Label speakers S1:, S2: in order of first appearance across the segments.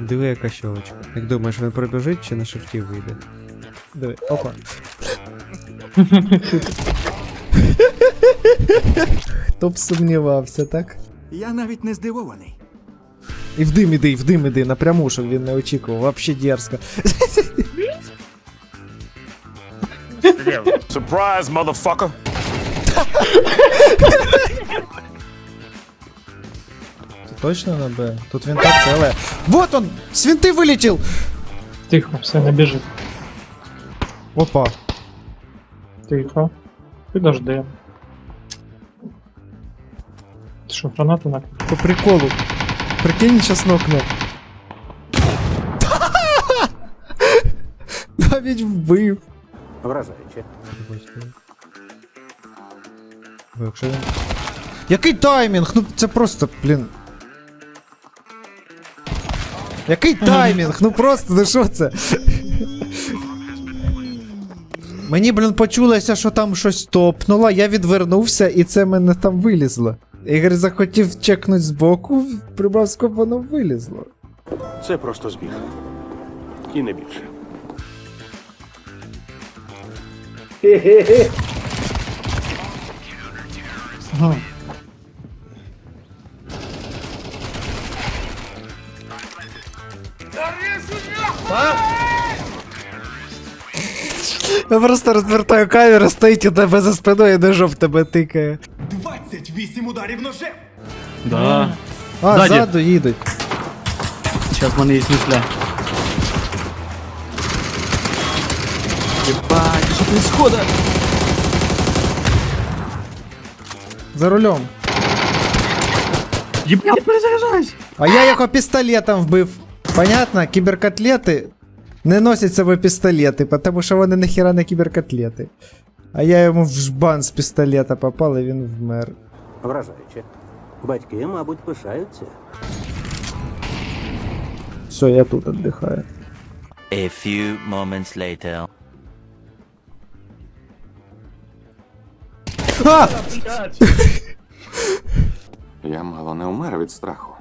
S1: Диви, яка щелочка. Як думаєш, він пробіжить чи на шифті вийде? Диви, опа. Хто б сумнівався, так?
S2: Я навіть не здивований.
S1: І в дим іди, і в дим іди, напряму, щоб він не очікував. Вообще дерзко.
S3: Surprise, motherfucker.
S1: Точно на Б? Тут він так целе. Вот он! С винты вылетел!
S4: Тихо, все, не біжи.
S1: Опа.
S4: Тихо. Підожди. Ти що, гранату накинув?
S1: По приколу. Прикинь, сейчас нокну. Навіть вбив.
S2: Вражаюче.
S1: Який таймінг? Ну це просто, блін. Який таймінг? Ну просто, ну що це? Мені, блін, почулося, що там щось топнуло, я відвернувся і це мене там вилізло. Ігор захотів чекнути збоку, прибрав скоп, воно вилізло.
S2: Це просто збіг. І не більше.
S4: Ага.
S1: Я просто розвертаю камеру, стоїть у тебе за спиною і ножом в тебе тикає.
S2: 28 ударів ножем!
S5: Да.
S1: А,
S5: Ззаді.
S1: ззаду їдуть.
S5: Сейчас в мене є мисля. Ебать, що происходит?
S1: За рулем.
S5: Ебать, перезаряжаюсь.
S1: А я його пістолетом вбив. Понятно, кіберкотлети не носять з собою пістолети, тому що вони нахіра не кіберкотлети. А я йому в жбан з пістолета попав і він вмер.
S2: Вражаюче. Батьки, мабуть, пишаються.
S1: Все, я тут віддихаю.
S6: A few moments later.
S1: А!
S7: Я мало не умер від страху.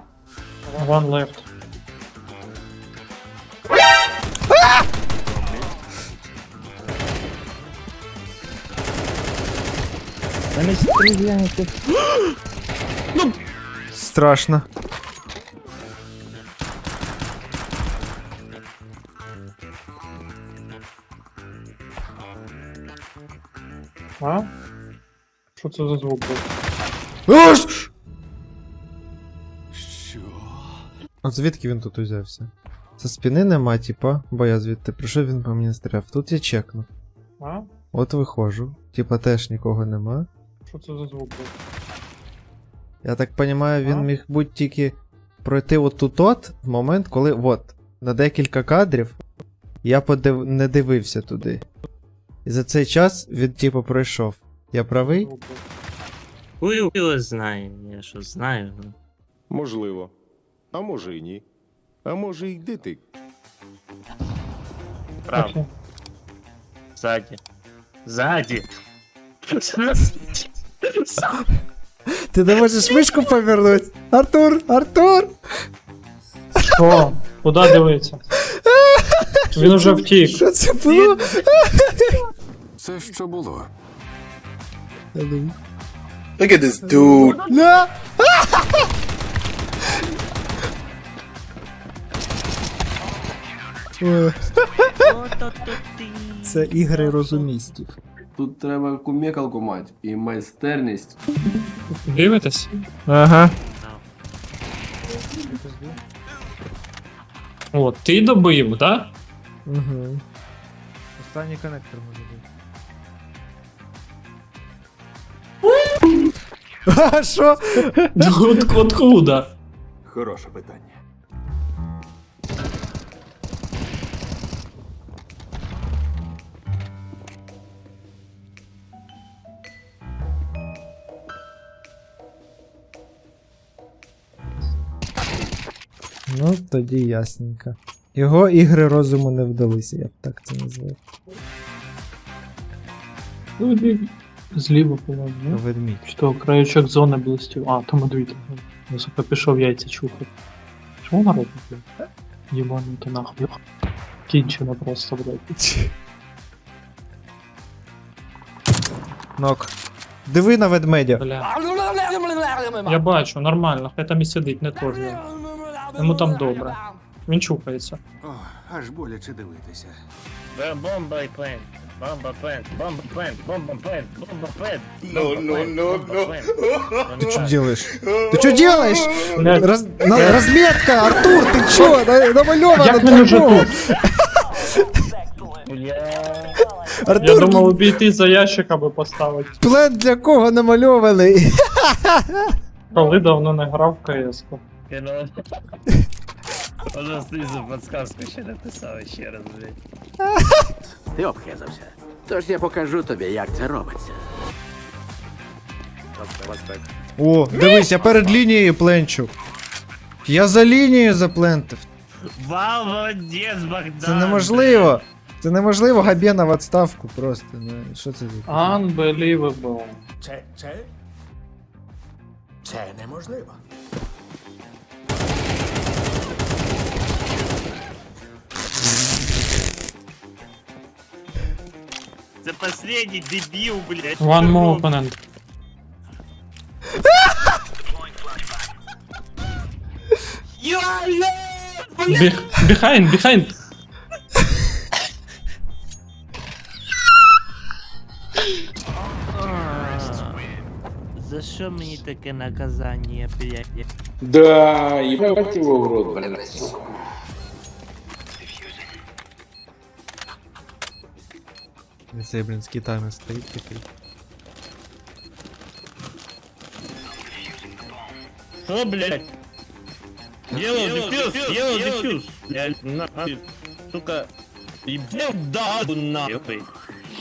S4: One left.
S1: Страшно.
S4: А? Що це за звук був?
S1: Аж! Що? От звідки він тут узявся? Це спини нема, типа, бо я звідти прийшов, він по мені стріляв. Тут я чекну.
S4: А?
S1: От виходжу. Типа теж нікого нема.
S4: Що це за звук був?
S1: Я так понимаю, він
S4: А?
S1: міг будь тільки пройти от тут от в момент, коли от, на декілька кадрів я подив... не дивився туди. І за цей час він типу пройшов. Я правий?
S4: Звук був.
S8: Хуй його знає, я що знаю. ну.
S9: Можливо. А може і ні. А може йди ти.
S8: Право,
S4: Окей.
S8: ззаді. Ззаді.
S1: Ти не можеш мишку повернути? Артур! Артур!
S4: О, куди дивиться? Він уже втік.
S1: Що це було?
S7: Це що було?
S10: Look at this dude.
S1: На! Це ігри розумістів.
S10: Тут треба кумекалку мати і майстерність.
S4: Дивитесь?
S1: Ага.
S4: О, ти добив, да?
S1: Угу. Останній коннектор може бути. А що?
S4: От, откуда?
S2: Хороше питання.
S1: Ну, тоді ясненько. Його ігри розуму не вдалися, я б так це назвав.
S4: Ну, іди зліва, по-моєму?
S1: Ведмідь.
S4: Що, краючок зони блистів. А, то медвідь. Високо пішов яйця чухати. Чому народ, блін? Єбанути нахуй. Кінчено просто, блядь.
S1: Нок. Диви на ведмедя.
S4: Бля. Я бачу, нормально, хай там і сидить, не то ж. Йому там добре. Він чухається.
S7: аж боляче дивитися.
S8: Бомба і плент. Бомба плент. Бомба плент. Бомба плент. Бомба плент. Ну, ну, ну, ну.
S1: Ты что делаешь? Ты что делаешь?
S4: Блядь,
S1: Раз, на- разметка, Артур, ты чё? На- Намалёвано
S4: Як він уже
S1: такого.
S4: тут?
S8: Бля.
S4: Я
S1: Артур,
S4: думав обійти за ящик, аби поставити.
S1: план для кого намальований?
S4: Коли давно не грав в КС. -ку.
S8: Кіно. Вона знизу подсказку ще написала ще раз, блядь.
S3: Ти обхезався. Тож я покажу тобі, як це робиться.
S1: О, дивись, я перед лінією пленчу. Я за лінією заплентив.
S8: Вау, молодець, Богдан.
S1: Це неможливо. Це неможливо, Габєна в відставку просто. Ну, що це за?
S4: Unbelievable.
S3: Це. це. Це неможливо.
S8: Це последній дебіл, блядь.
S4: One more opponent. Біх... Behind, behind!
S8: За що мені таке наказання, блядь?
S10: Да, ебать его в рот, блядь.
S1: Цей, блін, з китами стоїть такий.
S8: Що, блядь? Делал дефьюз, делал дефьюз. Блядь, нахуй, сука. Ебал да, нахуй.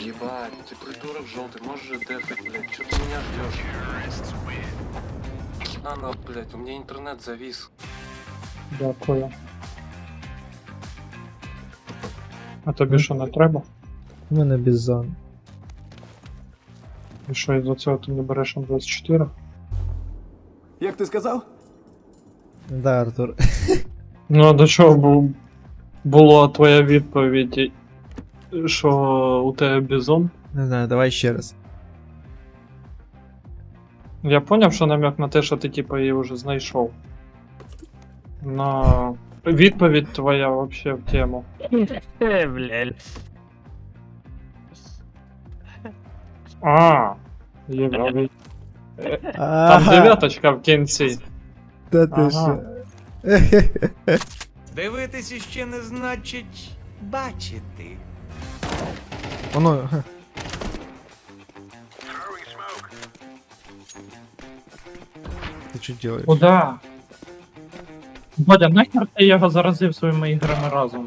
S10: Ебать, ты придурок желтый, можешь дефать, блядь, что ты меня ждешь? Надо, блядь, у меня интернет завис.
S4: Дякую. А тобі що не треба?
S1: У мене бізон.
S4: І що із-за цього ти не береш М24?
S7: Як ти сказав?
S1: Да, Артур.
S4: Ну а до чого бу- була твоя відповідь, що у тебе бізон?
S1: Не знаю, давай ще раз.
S4: Я поняв, що намек на те, що ти типа її вже знайшов. Но відповідь твоя вообще в тему.
S8: Блядь.
S4: А, там дев'яточка в кінці.
S1: Та ти що?
S3: Дивитися ще не значить бачити.
S1: Воно. Ти що делаєш?
S4: Куда? Бодя, нахер ти його заразив своїми іграми разом?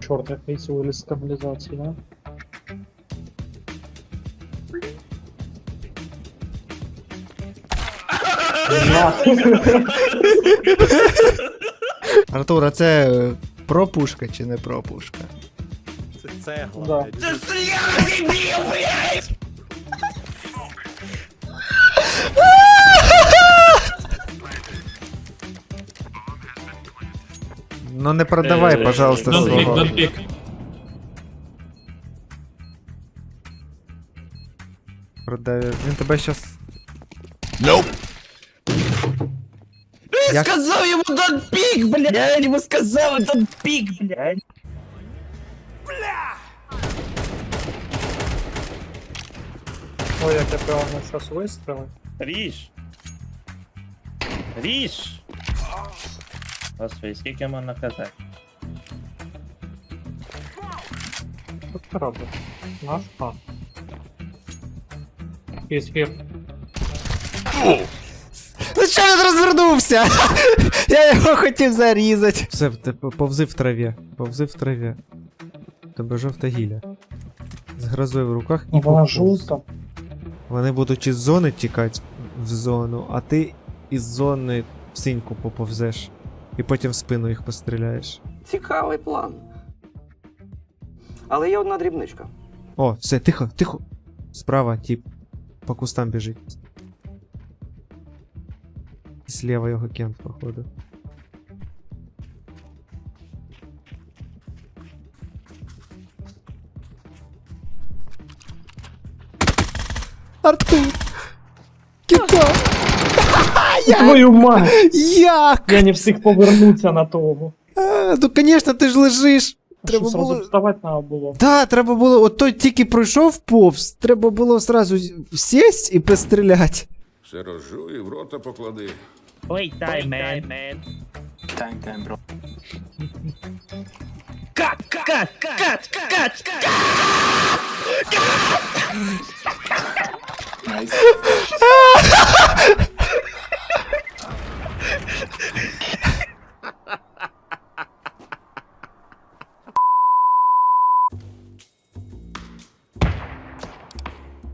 S4: Чорт, який виліз стабілізації, да?
S1: Артур, а це е, пропушка чи не пропушка?
S4: Да.
S1: Ну не продавай,
S8: Е,
S1: пожалуйста,
S4: Don't pick,
S1: свого.
S4: don't pick.
S1: Продай. Він тебе щас. Як?
S8: Сказав йому don't пік, блядь! Я йому сказав don't пік, блядь!
S4: Ой, як я певно щас вистрелив.
S8: Ріж! Ріж! Господи, скільки можна казати?
S4: Що ти робиш? Наш пан. He's here.
S1: Ну що він розвернувся? Я його хотів зарізати. Все, ти п- повзи в траві. Повзи в траві. Тебе жовта гілля. З грозою в руках і
S4: Вона жовта.
S1: Вони будуть із зони тікати в зону, а ти із зони в синьку поповзеш. І потім в спину їх постріляєш.
S3: Цікавий план.
S11: Але є одна дрібничка.
S1: О, все, тихо, тихо. Справа, тип. По кустам біжить. Слева його кент, походу. Артур! Кита!
S4: Твою мать!
S1: Як?
S4: Я не встиг повернутися на того.
S1: А, ну конечно, ти ж лежиш.
S4: А
S1: Треба
S4: що, сразу
S1: було.
S4: вставати треба було.
S1: Да, треба було, от той тільки пройшов повз, треба було сразу сесть і постріляти.
S9: Все розжуй і в рота поклади.
S8: Wait time, man.
S5: Тайм, тайм, бро.
S8: Cut, cut, cut, cut, cut.
S5: Найс.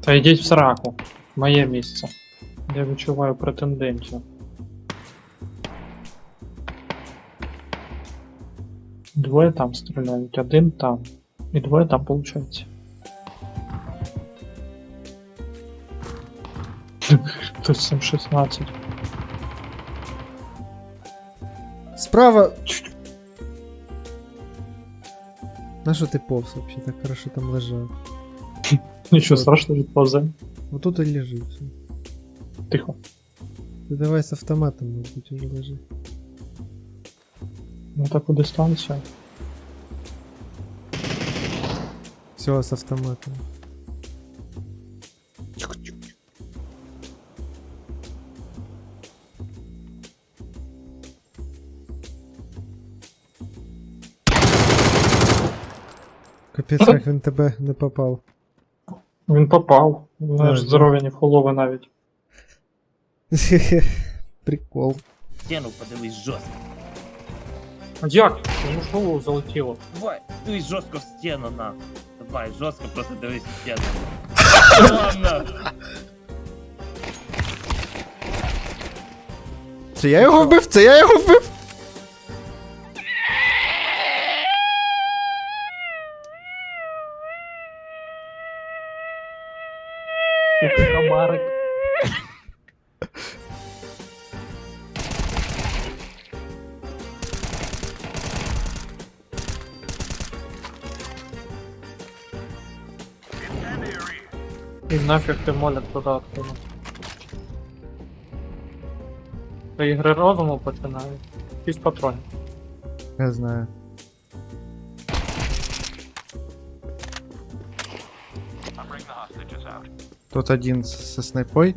S4: Та йдіть в сраку. Моє місце. Я відчуваю претенденцію. Двоє там стріляють, один там. І двоє там виходить. Тут 716.
S1: Справа. На що ти повз вообще так хорошо там лежав?
S4: Нічого страшного відповзе.
S1: Отут і лежить. все.
S4: Тихо.
S1: Ти давай з автоматом, мабуть, уже лежи.
S4: На таку дистанцію.
S1: Все, з автоматом. Капець, як він тебе не попав.
S4: Він попав. Знаєш,
S1: Да,
S4: здоров'я не фулове навіть.
S1: Прикол.
S8: Стену подивись жорстко.
S4: А як? Йому ж в голову залетіло.
S8: Давай, дивись жорстко в стену, на. Давай, жорстко просто дивись в стену. Ладно.
S1: Це я його вбив, це я його вбив.
S4: І нафіг ти туди откинув. Та ігри розуму починають. Шість патронів.
S1: Я знаю. Тут один зі снайпой.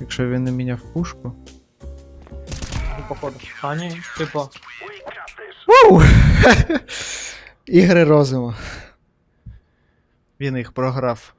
S1: Якщо він не міняв пушку.
S4: Ну, походу. А ні, типа.
S1: Ігри розуму. Він їх програв.